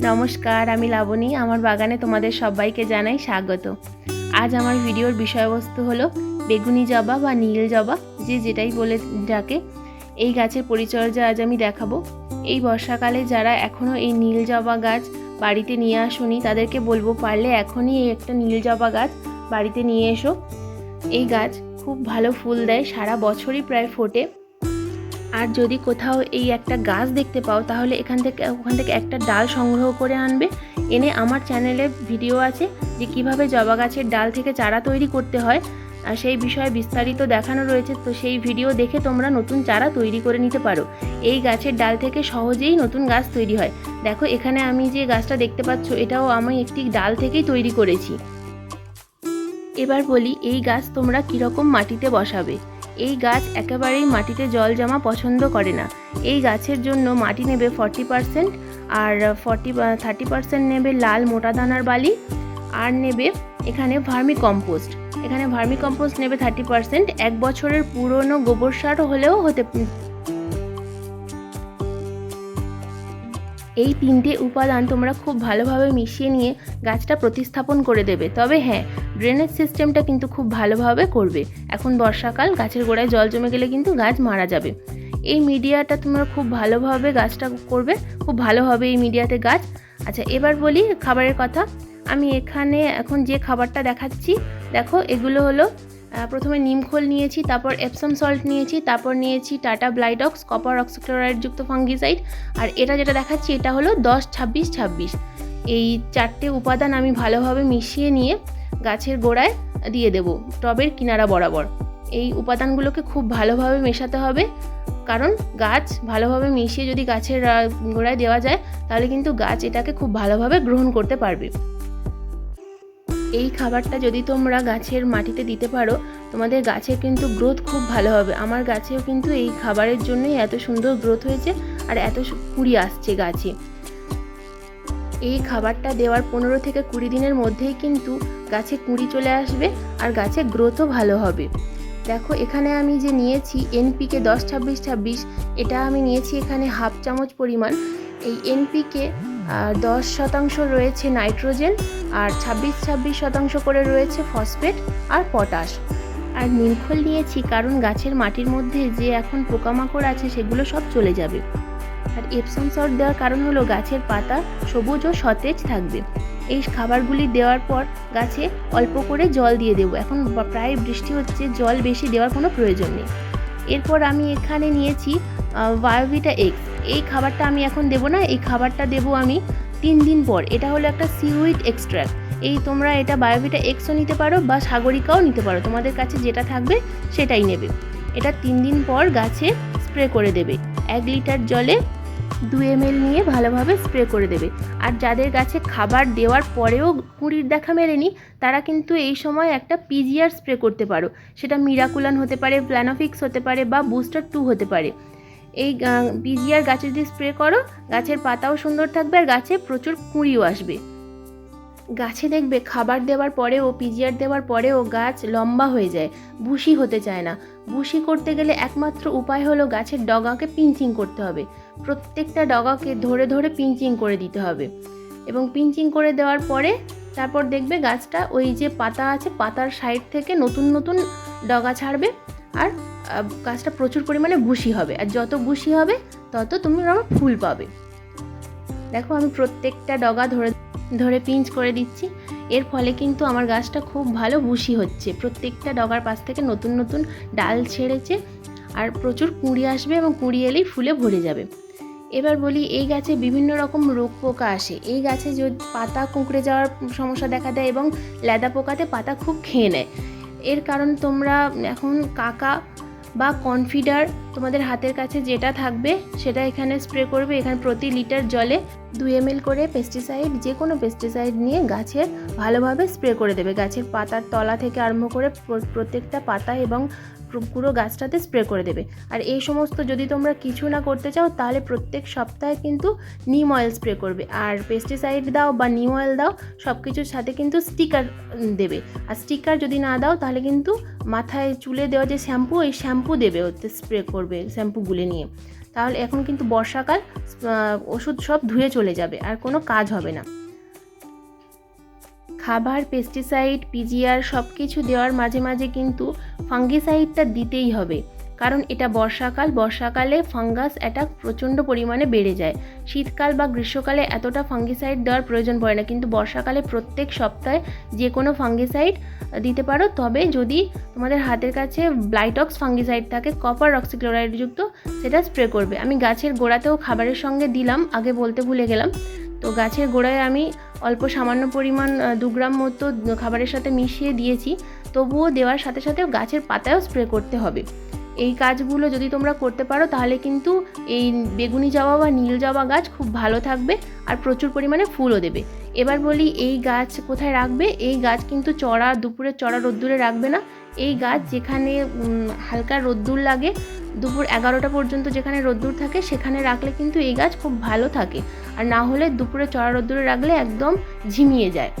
নমস্কার, আমি লাবণী। আমার বাগানে তোমাদের সবাইকে জানাই স্বাগত। আজ আমার ভিডিওর বিষয়বস্তু হলো বেগুনি জবা বা নীল জবা, যে যেটাই বলে ডাকে। এই গাছের পরিচর্যা আজ আমি দেখাবো। এই বর্ষাকালে যারা এখনও এই নীল জবা গাছ বাড়িতে নিয়ে আসুনি, তাদেরকে বলব পারলে এখনই এই একটা নীল জবা গাছ বাড়িতে নিয়ে এসো। এই গাছ খুব ভালো ফুল দেয়, সারা বছরই প্রায় ফোটে। আর যদি কোথাও এই একটা গাছ দেখতে পাও, তাহলে এখান থেকে, ওখান থেকে একটা ডাল সংগ্রহ করে আনবে। এনে আমার চ্যানেলে ভিডিও আছে যে কীভাবে জবা গাছের ডাল থেকে চারা তৈরি করতে হয়, আর সেই বিষয়ে বিস্তারিত দেখানো রয়েছে। তো সেই ভিডিও দেখে তোমরা নতুন চারা তৈরি করে নিতে পারো। এই গাছের ডাল থেকে সহজেই নতুন গাছ তৈরি হয়। দেখো, এখানে আমি যে গাছটা দেখতে পাচ্ছ, এটাও আমি একটি ডাল থেকেই তৈরি করেছি। এবার বলি, এই গাছ তোমরা কীরকম মাটিতে বসাবে? এই গাছ একেবারেই মাটিতে জল জমা পছন্দ করে না। এই গাছের জন্য মাটি নেবে ফর্টি পারসেন্ট আর ফর্টি থার্টি পারসেন্ট নেবে লাল মোটা দানার বালি আর নেবে এখানে ভার্মি কম্পোস্ট এখানে ভার্মি কম্পোস্ট নেবে থার্টি পারসেন্ট। এক বছরের পুরনো গোবর সার হলেও হতে এই তিনটে উপাদান তোমরা খুব ভালোভাবে মিশিয়ে নিয়ে গাছটা প্রতিস্থাপন করে দেবে। তবে হ্যাঁ ড্রেনেজ সিস্টেমটা কিন্তু খুব ভালোভাবে করবে। এখন বর্ষাকাল, গাছের গোড়ায় জল জমে গেলে কিন্তু গাছ মারা যাবে। এই মিডিয়াটা তোমরা খুব ভালোভাবে গাছটা করবে, খুব ভালো হবে এই মিডিয়াতে গাছ। আচ্ছা এবার বলি খাবারের কথা। আমি এখানে এখন যে খাবারটা দেখাচ্ছি, দেখো এগুলো হলো প্রথমে নিমখোল নিয়েছি, তারপর এপসম সল্ট নিয়েছি, তারপর নিয়েছি টাটা ব্লাইডক্স কপার অক্সিক্লোরাইড যুক্ত ফাঙ্গিসাইড আর এটা যেটা দেখাচ্ছি, এটা হলো দশ, ছাব্বিশ ছাব্বিশ। এই চারটে উপাদান আমি ভালোভাবে মিশিয়ে নিয়ে গাছের গোড়ায় দিয়ে দেব টবের কিনারা বরাবর। এই উপাদানগুলোকে খুব ভালোভাবে মেশাতে হবে। কারণ গাছ ভালোভাবে মিশিয়ে যদি গাছের গোড়ায় দেওয়া যায়, তাহলে কিন্তু গাছ এটাকে খুব ভালোভাবে গ্রহণ করতে পারবে। এই খাবারটা যদি তোমরা গাছের মাটিতে দিতে পারো, তোমাদের গাছের কিন্তু গ্রোথ খুব ভালো হবে। আমার গাছেও কিন্তু এই খাবারের জন্যই এত সুন্দর গ্রোথ হয়েছে আর এত কুড়ি আসছে গাছে। এই খাবারটা দেওয়ার পনেরো থেকে কুড়ি দিনের মধ্যেই কিন্তু গাছে কুঁড়ি চলে আসবে আর গাছের গ্রোথও ভালো হবে। দেখো, এখানে আমি যে নিয়েছি এনপিকে দশ ছাব্বিশ ছাব্বিশ, এটা আমি নিয়েছি এখানে হাফ চামচ পরিমাণ। এই এনপিকে দশ শতাংশ রয়েছে নাইট্রোজেন আর ছাব্বিশ ছাব্বিশ শতাংশ করে রয়েছে ফসফেট আর পটাশ। আর নিমখোল নিয়েছি কারণ গাছের মাটির মধ্যে যে এখন পোকামাকড় আছে সেগুলো সব চলে যাবে। আর এপসম সল্ট দেওয়ার কারণ হলো গাছের পাতা সবুজ ও সতেজ থাকবে। এই খাবারগুলি দেওয়ার পর গাছে অল্প করে জল দিয়ে দেবো। এখন প্রায় বৃষ্টি হচ্ছে, জল বেশি দেওয়ার কোনো প্রয়োজন নেই। এরপর আমি এখানে নিয়েছি বায়োভিটা এক্স এই খাবারটা আমি এখন দেবো না, এই খাবারটা দেবো আমি তিন দিন পর। এটা হলো একটা সিউইড এক্সট্র্যাক্ট এই তোমরা এটা বায়োভিটা এক্সও নিতে পারো বা সাগরিকাও নিতে পারো। তোমাদের কাছে যেটা থাকবে সেটাই নেবে। এটা তিন দিন পর গাছে স্প্রে করে দেবে। এক লিটার জলে দু এম নিয়ে ভালোভাবে স্প্রে করে দেবে। আর যাদের গাছে খাবার দেওয়ার পরেও কুঁড়ির দেখা মেলেনি, তারা কিন্তু এই সময় একটা পিজিআর স্প্রে করতে পারো। সেটা মিরাকুলান হতে পারে প্ল্যানোফিক্স হতে পারে বা বুস্টার টু হতে পারে। এই পিজিআর গাছে যদি স্প্রে করো, গাছের পাতাও সুন্দর থাকবে আর গাছে প্রচুর কুঁড়িও আসবে। গাছে দেখবে খাবার দেওয়ার পরেও পিজিআর দেওয়ার পরেও গাছ লম্বা হয়ে যায় বুশি হতে চায় না। বুশি করতে গেলে একমাত্র উপায় হলো গাছের ডগাকে পিঞ্চিং করতে হবে। প্রত্যেকটা ডগাকে ধরে ধরে পিঞ্চিং করে দিতে হবে। এবং পিঞ্চিং করে দেওয়ার পরে তারপর দেখবে গাছটা ওই যে পাতা আছে পাতার সাইড থেকে নতুন নতুন ডগা ছাড়বে আর গাছটা প্রচুর পরিমাণে বুশি হবে। আর যত বুশি হবে, তত তুমি আমার ফুল পাবে। দেখো আমি প্রত্যেকটা ডগা ধরে ধরে পিঞ্চ করে দিচ্ছি। এর ফলে কিন্তু আমার গাছটা খুব ভালো বুশি হচ্ছে। প্রত্যেকটা ডগার পাশ থেকে নতুন নতুন ডাল ছেড়েছে আর প্রচুর কুঁড়ি আসবে এবং কুঁড়ি এলেই ফুলে ভরে যাবে। এবার বলি, এই গাছে বিভিন্ন রকম রোগ পোকা আসে। এই গাছে যদি পাতা কুঁকড়ে যাওয়ার সমস্যা দেখা দেয় এবং লেদা পোকাতে পাতা খুব খেয়ে নেয়। এর কারণ তোমরা এখন কাকা বা কনফিডার তোমাদের হাতের কাছে যেটা থাকবে সেটা এখানে স্প্রে করবে। এখানে প্রতি লিটার জলে দুই এম করে পেস্টিসাইড যে কোনো পেস্টিসাইড নিয়ে গাছের ভালোভাবে স্প্রে করে দেবে। গাছের পাতার তলা থেকে আরম্ভ করে প্রত্যেকটা পাতা এবং পুরো- গাছটাতে স্প্রে করে দেবে। আর এই সমস্ত যদি তোমরা কিছু না করতে চাও, তাহলে প্রত্যেক সপ্তাহে কিন্তু নিম অয়েল স্প্রে করবে। আর পেস্টিসাইড দাও বা নিম অয়েল দাও সব কিছুর সাথে কিন্তু স্টিকার দেবে। আর স্টিকার যদি না দাও, তাহলে কিন্তু মাথায় চুলে দেওয়া যে শ্যাম্পু এই শ্যাম্পু দেবে ওতে স্প্রে করবে শ্যাম্পু গুলে নিয়ে। তাহলে এখন কিন্তু বর্ষাকাল ওষুধ সব ধুয়ে চলে যাবে, আর কোনো কাজ হবে না। খাবার পেস্টিসাইড পিজিআর সব কিছু দেওয়ার মাঝে মাঝে কিন্তু ফাঙ্গিসাইডটা দিতেই হবে। কারণ এটা বর্ষাকাল, বর্ষাকালে ফাঙ্গাস অ্যাটাক প্রচণ্ড পরিমাণে বেড়ে যায়। শীতকাল বা গ্রীষ্মকালে এতটা ফাঙ্গিসাইড দেওয়ার প্রয়োজন পড়ে না, কিন্তু বর্ষাকালে প্রত্যেক সপ্তাহে যে কোনো ফাঙ্গিসাইড দিতে পারো। তবে যদি তোমাদের হাতের কাছে ব্লাইটক্স ফাঙ্গিসাইড থাকে, কপার অক্সিক্লোরাইডযুক্ত সেটা স্প্রে করবে। আমি গাছের গোড়াতেও খাবারের সঙ্গে দিলাম, আগে বলতে ভুলে গেলাম। তো গাছের গোড়ায় আমি অল্প সামান্য পরিমাণ দু গ্রাম মতো খাবারের সাথে মিশিয়ে দিয়েছি। তবুও দেওয়ার সাথে সাথে গাছের পাতায়ও স্প্রে করতে হবে। এই কাজগুলো যদি তোমরা করতে পারো, তাহলে কিন্তু এই বেগুনি জবা বা নীল জবা গাছ খুব ভালো থাকবে আর প্রচুর পরিমাণে ফুলও দেবে। এবার বলি, এই গাছ কোথায় রাখবে? এই গাছ কিন্তু চড়া দুপুরে চড়া রোদ্দুরে রাখবে না। এই গাছ যেখানে হালকা রোদ্দুর লাগে, দুপুর এগারোটা পর্যন্ত যেখানে রোদ্দুর থাকে, সেখানে রাখলে কিন্তু এই গাছ খুব ভালো থাকে। আর না হলে দুপুরে চড়া রোদ্দুরে রাখলে একদম ঝিমিয়ে যায়।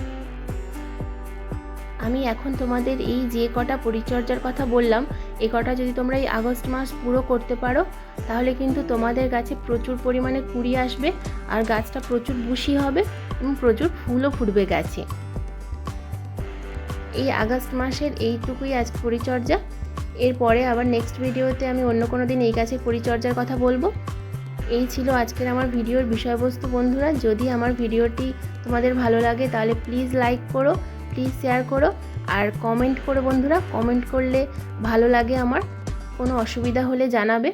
আমি এখন তোমাদের এই যে কটা পরিচর্যার কথা বললাম এই কটা যদি তোমরা এই আগস্ট মাস পুরো করতে পারো, তাহলে কিন্তু তোমাদের গাছে প্রচুর পরিমাণে কুড়ি আসবে আর গাছটা প্রচুর বুশি হবে এবং প্রচুর ফুলও ফুটবে গাছে। এই আগস্ট মাসের এইটুকুই আজ পরিচর্যা। এরপরে আবার নেক্সট ভিডিওতে আমি অন্য কোনো দিন এই গাছের পরিচর্যার কথা বলব। এই ছিল আজকের আমার ভিডিওর বিষয়বস্তু বন্ধুরা। যদি আমার ভিডিওটি তোমাদের ভালো লাগে, তাহলে প্লিজ লাইক করো। প্লিজ শেয়ার করো আর কমেন্ট করো বন্ধুরা। কমেন্ট করলে ভালো লাগে আমার। কোনো অসুবিধা হলে জানাবে।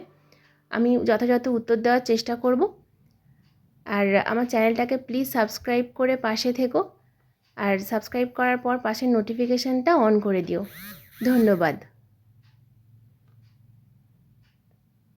আমি যথাযথ উত্তর দেওয়ার চেষ্টা করব। আর আমার চ্যানেলটাকে প্লিজ সাবস্ক্রাইব করে পাশে থেকো। আর সাবস্ক্রাইব করার পর পাশের নোটিফিকেশানটা অন করে দিও। ধন্যবাদ।